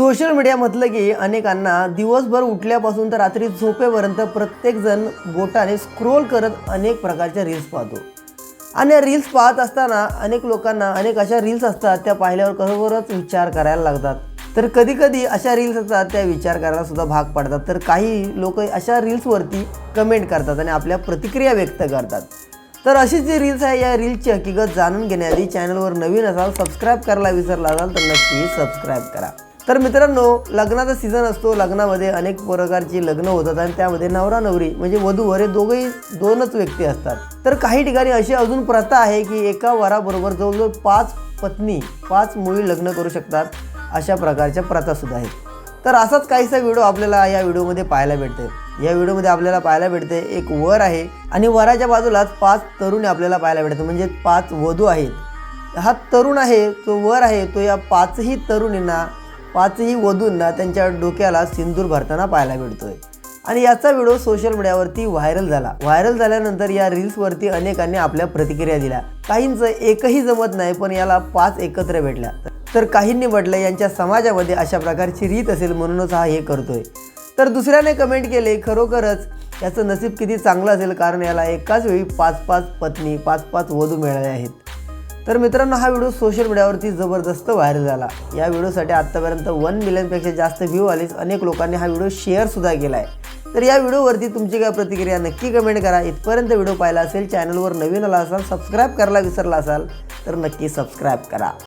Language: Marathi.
सोशल मीडिया म्हटलं की अनेकांना दिवसभर उठल्यापासून तर रात्री झोपेपर्यंत प्रत्येकजण बोटाने स्क्रोल करत अनेक प्रकारच्या रील्स पाहतो. आणि रील्स पाहत असताना अनेक लोकांना अनेक अशा रील्स असतात त्या पाहिल्यावर खरोखरच विचार करायला लागतात. तर कधी कधी अशा रील्स असतात त्या विचार करायला सुद्धा भाग पाडतात. तर काही लोक अशा रील्सवरती कमेंट करतात आणि आपल्या प्रतिक्रिया व्यक्त करतात. तर अशी जी रील्स आहे या रील्सची हकीकत जाणून घेण्याआधी चॅनलवर नवीन असाल सबस्क्राईब करायला विसरला असाल तर नक्की सबस्क्राईब करा. तर मित्रांनो लग्नाचा सीझन असतो. लग्नामध्ये अनेक प्रकारची लग्न होतात आणि त्यामध्ये नवरा नवरी म्हणजे वधूवर हे दोघेही दोनच व्यक्ती असतात. तर काही ठिकाणी अशी अजून प्रथा आहे की एका वराबरोबर जवळजवळ पाच पत्नी पाच मुली लग्न करू शकतात अशा प्रकारच्या प्रथा सुद्धा आहेत. तर असाच काहीसा व्हिडिओ आपल्याला या व्हिडिओमध्ये पाहायला भेटते या व्हिडिओमध्ये आपल्याला पाहायला भेटते एक वर आहे आणि वराच्या बाजूलाच पाच तरुणी आपल्याला पाहायला भेटतात. म्हणजे पाच वधू आहेत. हा तरुण आहे तो वर आहे तो या पाचही तरुणींना पाचही वधूंना त्यांच्या डोक्याला सिंदूर भरताना पाहायला भेटतोय आणि याचा व्हिडिओ सोशल मीडियावरती व्हायरल झाला. व्हायरल झाल्यानंतर या रील्सवरती अनेकांनी आपल्या प्रतिक्रिया दिल्या. काहींचं एकही जमत नाही पण याला पाच एकत्र भेटल्या. तर काहींनी म्हटलं यांच्या समाजामध्ये अशा प्रकारची रीत असेल म्हणूनच हा हे करतोय. तर दुसऱ्याने कमेंट केले खरोखरच याचं नसीब किती चांगलं असेल कारण याला एकाच वेळी पाच पाच पत्नी पाच पाच वधू मिळाल्या आहेत. तर मित्रांनो हा व्हिडिओ सोशल मीडियावरती जबरदस्त व्हायरल झाला. या व्हिडिओसाठी आत्तापर्यंत वन मिलियनपेक्षा जास्त व्ह्यू आलेच अनेक लोकांनी हा व्हिडिओ शेअरसुद्धा केला आहे तर या व्हिडिओवरती तुमची काय प्रतिक्रिया नक्की कमेंट करा. इथपर्यंत व्हिडिओ पाहिला असेल चॅनलवर नवीन आला असाल सबस्क्राईब करायला विसरला असाल तर नक्की सबस्क्राईब करा.